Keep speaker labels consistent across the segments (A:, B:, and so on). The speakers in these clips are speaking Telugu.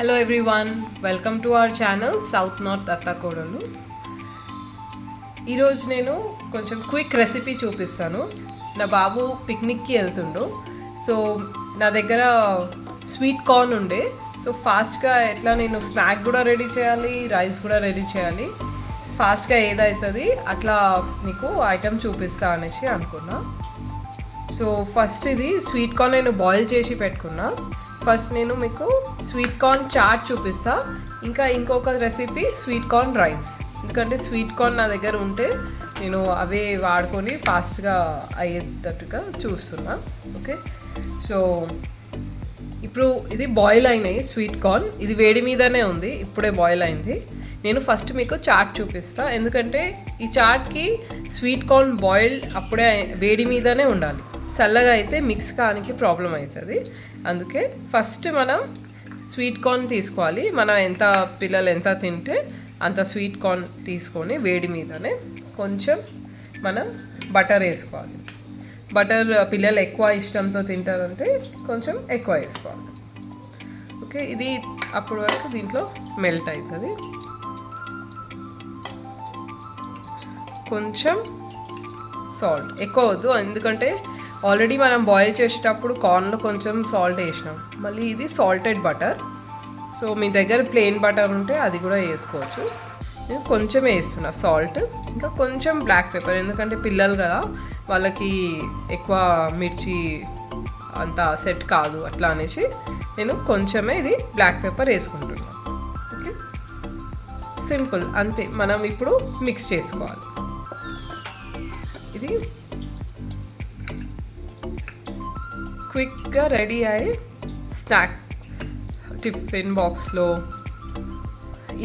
A: Hello everyone welcome to our channel south north అత్తాకోడలు ఈరోజు నేను కొంచెం క్విక్ రెసిపీ చూపిస్తాను. నా బాబు పిక్నిక్కి వెళ్తుండు. సో నా దగ్గర స్వీట్ కార్న్ ఉండే. సో ఫాస్ట్గా ఎట్లా నేను స్నాక్ కూడా రెడీ చేయాలి రైస్ కూడా రెడీ చేయాలి. ఫాస్ట్గా ఏదవుతుంది అట్లా నీకు ఐటెం చూపిస్తా అనేసి అనుకున్నా. సో ఫస్ట్ ఇది స్వీట్ కార్న్ నేను బాయిల్ చేసి పెట్టుకున్నా. ఫస్ట్ నేను మీకు స్వీట్ కార్న్ చాట్ చూపిస్తా. ఇంకా ఇంకొక రెసిపీ స్వీట్ కార్న్ రైస్ ఎందుకంటే స్వీట్ కార్న్ నా దగ్గర ఉంటే నేను అవే వాడుకొని ఫాస్ట్గా అయ్యేటట్టుగా చూస్తున్నా. ఓకే? సో ఇప్పుడు ఇది బాయిల్ అయినాయి స్వీట్ కార్న్ ఇది వేడి మీదనే ఉంది ఇప్పుడే బాయిల్ అయింది. నేను ఫస్ట్ మీకు చాట్ చూపిస్తా. ఎందుకంటే ఈ చాట్కి స్వీట్ కార్న్ బాయిల్డ్ అప్పుడే వేడి మీదనే ఉండాలి. చల్లగా అయితే మిక్స్ కానికి ప్రాబ్లం అవుతుంది. అందుకే ఫస్ట్ మనం స్వీట్ కార్న్ తీసుకోవాలి. మనం ఎంత పిల్లలు ఎంత తింటే అంత స్వీట్ కార్న్ తీసుకొని వేడి మీదనే కొంచెం మనం బటర్ వేసుకోవాలి. బటర్ పిల్లలు ఎక్కువ ఇష్టంతో తింటారంటే కొంచెం ఎక్కువ వేసుకోవాలి. ఓకే ఇది అప్పటి వరకు దీంట్లో మెల్ట్ అవుతుంది. కొంచెం సాల్ట్ ఎక్కువ వద్దు ఎందుకంటే ఆల్రెడీ మనం బాయిల్ చేసేటప్పుడు కార్న్లో కొంచెం సాల్ట్ వేసినాం. మళ్ళీ ఇది సాల్టెడ్ బటర్. సో మీ దగ్గర ప్లెయిన్ బటర్ ఉంటే అది కూడా వేసుకోవచ్చు. నేను కొంచెం వేస్తున్నా సాల్ట్. ఇంకా కొంచెం బ్లాక్ పెప్పర్ ఎందుకంటే పిల్లలు కదా వాళ్ళకి ఎక్కువ మిర్చి అంత సెట్ కాదు అట్లా అనేసి నేను కొంచెమే ఇది బ్లాక్ పెప్పర్ వేసుకుంటున్నాను ఓకే? సింపుల్ అంతే. మనం ఇప్పుడు మిక్స్ చేసుకోవాలి. ఇది క్విక్గా రెడీ అయ్యి స్నాక్ టిఫిన్ బాక్స్లో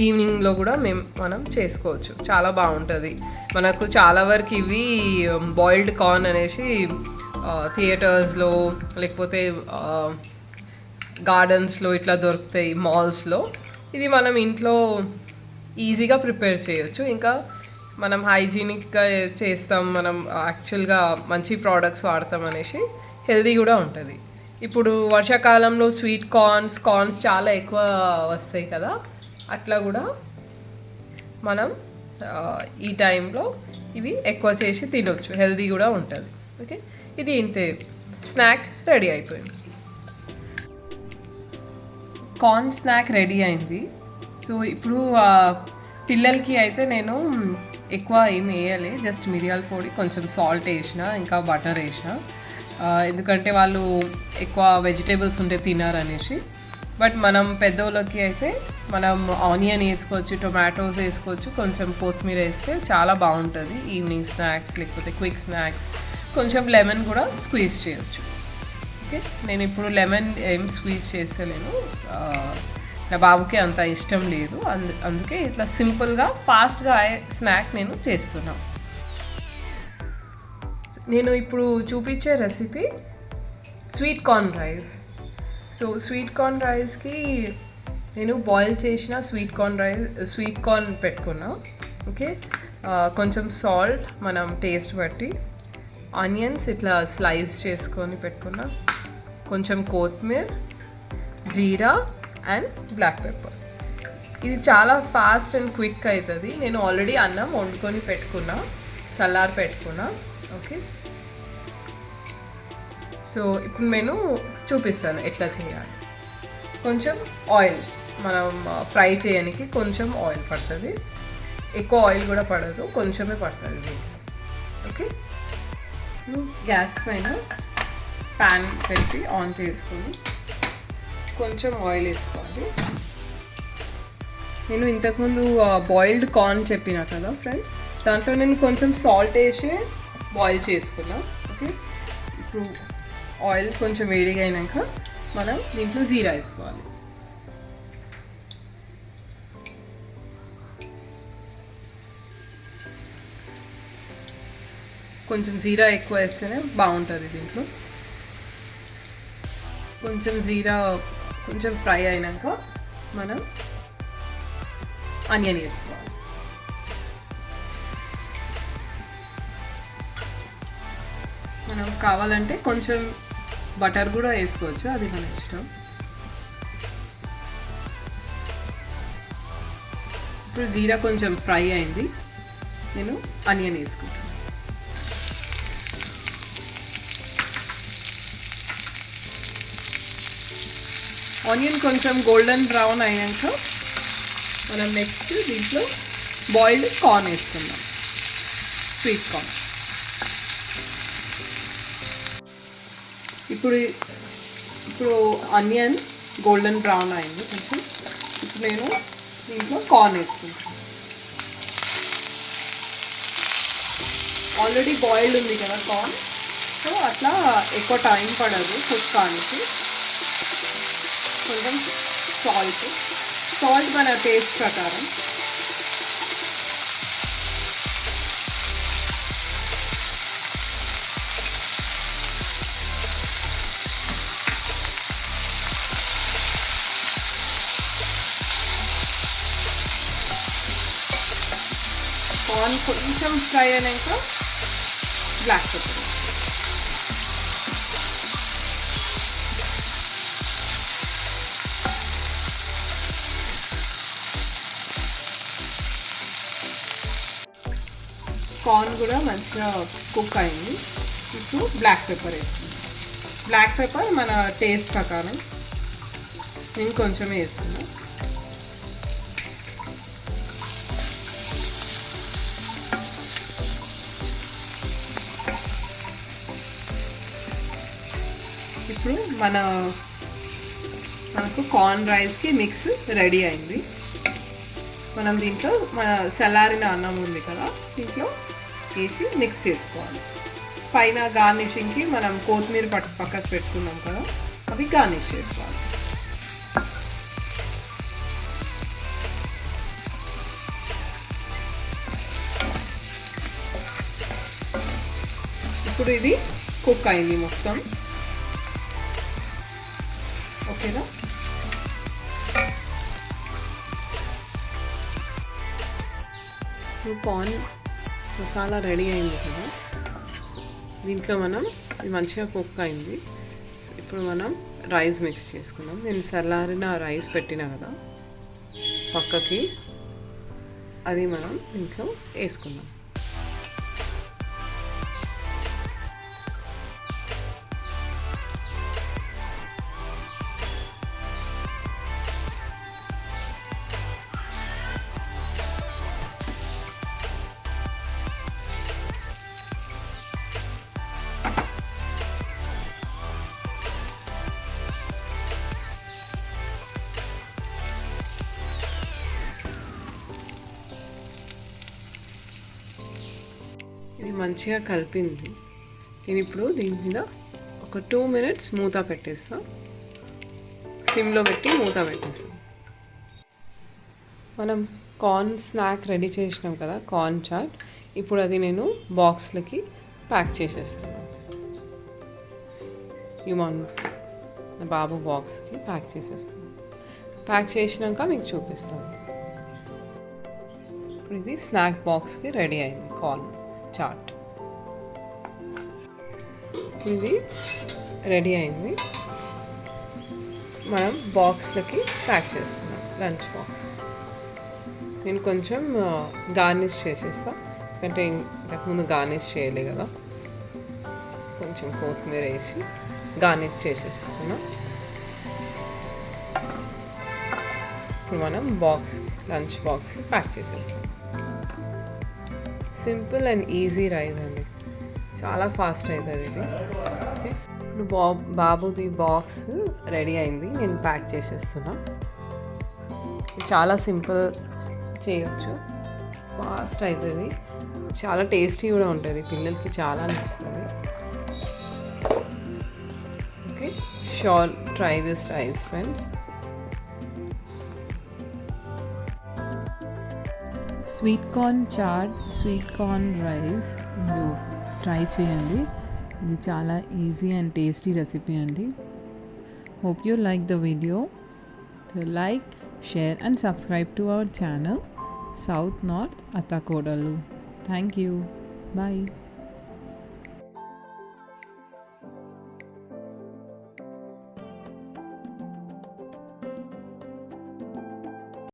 A: ఈవినింగ్లో కూడా మేము మనం చేసుకోవచ్చు. చాలా బాగుంటుంది. మనకు చాలా వరకు ఇవి బాయిల్డ్ కార్న్ అనేసి థియేటర్స్లో లేకపోతే గార్డెన్స్లో ఇట్లా దొరుకుతాయి మాల్స్లో ఇది మనం ఇంట్లో ఈజీగా ప్రిపేర్ చేయొచ్చు. ఇంకా మనం హైజీనిక్గా చేస్తాం మనం యాక్చువల్గా మంచి ప్రోడక్ట్స్ వాడతాం అనేసి హెల్దీ కూడా ఉంటుంది. ఇప్పుడు వర్షాకాలంలో స్వీట్ కార్న్స్ కార్న్స్ చాలా ఎక్కువ వస్తాయి కదా. అట్లా కూడా మనం ఈ టైంలో ఇవి ఎక్కువ చేసి తినొచ్చు. హెల్దీ కూడా ఉంటుంది. ఓకే? ఇది ఇంతే. స్నాక్ రెడీ అయిపోయింది. కార్న్ స్నాక్ రెడీ అయింది. సో ఇప్పుడు పిల్లలకి అయితే నేను ఎక్కువ ఏం వేయాలి. జస్ట్ మిరియాల పొడి కొంచెం సాల్ట్ వేసిన ఇంకా బటర్ వేసిన. ఎందుకంటే వాళ్ళు ఎక్కువ వెజిటేబుల్స్ ఉంటే తినారనేసి. బట్ మనం పెద్దోళ్ళకి అయితే మనం ఆనియన్ వేసుకోవచ్చు టొమాటోస్ వేసుకోవచ్చు కొంచెం కొత్తిమీర వేస్తే చాలా బాగుంటుంది. ఈవినింగ్ స్నాక్స్ లేకపోతే క్విక్ స్నాక్స్ కొంచెం లెమన్ కూడా స్క్వీజ్ చేయొచ్చు. ఓకే? నేను ఇప్పుడు లెమన్ ఏం స్క్వీజ్ చేస్తలేను. నా బాబుకి అంత ఇష్టం లేదు. అందు అందుకే ఇట్లా సింపుల్గా ఫాస్ట్గా అయ్యే స్నాక్ నేను చేస్తున్నాను నేను ఇప్పుడు చూపించే recipe sweet corn rice so sweet corn రైస్కి నేను బాయిల్ చేసిన sweet corn rice sweet corn పెట్టుకున్నా. ఓకే కొంచెం సాల్ట్ మనం టేస్ట్ బట్టి. ఆనియన్స్ ఇట్లా స్లైస్ చేసుకొని పెట్టుకున్నా. కొంచెం కొత్తిమీర జీరా అండ్ బ్లాక్ పెప్పర్ ఇది చాలా ఫాస్ట్ అండ్ క్విక్ అవుతుంది. నేను ఆల్రెడీ అన్నం వండుకొని పెట్టుకున్నా. సల్లార్ పెట్టుకున్నా. ఓకే. సో ఇప్పుడు నేను చూపిస్తాను ఎట్లా చేయాలి. కొంచెం ఆయిల్ మనం ఫ్రై చేయడానికి కొంచెం ఆయిల్ పడుతుంది. ఎక్కువ ఆయిల్ కూడా పడదు కొంచెమే పడుతుంది ఓకే. గ్యాస్ పైన ప్యాన్ పెట్టి ఆన్ చేసుకొని కొంచెం ఆయిల్ వేసుకోవాలి. నేను ఇంతకుముందు బాయిల్డ్ కార్న్ చెప్పిన కదా ఫ్రెండ్స్? దాంట్లో నేను కొంచెం సాల్ట్ వేసి బాయిల్ చేసుకున్నా. ఓకే ఇప్పుడు ఆయిల్ కొంచెం వేడిగా అయినాక మనం దీంట్లో జీరా వేసుకోవాలి. కొంచెం జీరా ఎక్కువ వేస్తేనే బాగుంటుంది దీంట్లో. కొంచెం జీరా కొంచెం ఫ్రై అయినాక మనం ఆనియన్ వేసుకోవాలి. మనం కావాలంటే కొంచెం బటర్ కూడా వేసుకోవచ్చు అది మన ఇష్టం. ఇప్పుడు జీరా కొంచెం ఫ్రై అయింది. నేను ఆనియన్ వేసుకుంటాను. ఆనియన్ కొంచెం గోల్డెన్ బ్రౌన్ అయ్యాక మనం నెక్స్ట్ దీంట్లో బాయిల్డ్ కార్న్ వేసుకుందాం. Sweet corn. ఇప్పుడు ఇప్పుడు ఆనియన్ గోల్డెన్ బ్రౌన్ అయింది కొంచెం. ఇప్పుడు నేను దీంట్లో కార్న్ వేసుకుంటాను ఆల్రెడీ బాయిల్డ్ ఉంది కదా కార్న్ సో అట్లా ఎక్కువ టైం పడదు కుక్ కానికి కొంచెం సాల్ట్ సాల్ట్ మన టేస్ట్ ప్రకారం. కొంచెం ఫ్రై అయినాక బ్లాక్ పెప్పర్ కార్న్ కూడా మంచిగా కుక్ అయింది. ఇప్పుడు బ్లాక్ పెప్పర్ వేస్తుంది బ్లాక్ పెప్పర్ మన టేస్ట్ ప్రకారం ఇంకొంచెం కొంచెం వేస్తున్నాను ఇప్పుడు మన మనకు కార్న్ రైస్కి మిక్స్ రెడీ అయింది. మనం దీంట్లో మన సలారిన అన్నం ఉంది కదా దీంట్లో వేసి మిక్స్ చేసుకోవాలి. పైన గార్నిషింగ్కి మనం కొత్తిమీర పట్టు పక్కకు పెట్టుకున్నాం కదా అవి గార్నిష్ చేసుకోవాలి. ఇప్పుడు ఇది కుక్ అయింది మొత్తం. ఓకేనా? ఇప్పుడు కార్న్ మసాలా రెడీ అయింది కదా. దీంట్లో మనం ఇది మంచిగా కుక్ అయింది. సో ఇప్పుడు మనం రైస్ మిక్స్ చేసుకున్నాం నేను చల్లారిన రైస్ పెట్టిన కదా పక్కకి అది మనం దీంట్లో వేసుకున్నాం మంచిగా కలిపింది. నేను ఇప్పుడు దీని మీద ఒక టూ మినిట్స్ మూత పెట్టేస్తా. సిమ్లో పెట్టి మూత పెట్టేస్తాం. మనం కార్న్ స్నాక్ రెడీ చేసినాం కదా కార్న్ చాట్. ఇప్పుడు అది నేను బాక్స్లకి ప్యాక్ చేసేస్తాను యుమాన్ నా బాబు బాక్స్కి ప్యాక్ చేసేస్తాను ప్యాక్ చేసినాక మీకు చూపిస్తాను ఇప్పుడు ఇది స్నాక్ బాక్స్కి రెడీ అయింది కార్న్ చాట్. ఇది రెడీ అయింది. మనం బాక్స్లకి ప్యాక్ చేసుకున్నాం లంచ్ బాక్స్. నేను కొంచెం గార్నిష్ చేసేస్తా. ఎందుకంటే ఇంతకుముందు గార్నిష్ చేయలే కదా. కొంచెం కొత్తిమీర వేసి గార్నిష్ చేసేస్తున్నా. ఇప్పుడు మనం బాక్స్ లంచ్ బాక్స్ ప్యాక్ చేసేస్తాం. సింపుల్ అండ్ ఈజీ రైస్ అండి చాలా ఫాస్ట్ అవుతుంది ఇది. ఇప్పుడు బా బాబుది బాక్స్ రెడీ అయింది. నేను ప్యాక్ చేసేస్తున్నా. చాలా సింపుల్ చేయొచ్చు. ఫాస్ట్ అవుతుంది. చాలా టేస్టీ కూడా ఉంటుంది. పిల్లలకి చాలా నచ్చుతుంది. Okay sure try this rice friends.
B: Sweet corn chaat sweet corn rice blue. Try చేయండి. ఇది చాలా ఈజీ అండ్ టేస్టీ రెసిపీ అండి. Hope you like the video like share and subscribe to our channel south north అత్తాకోడలు thank you bye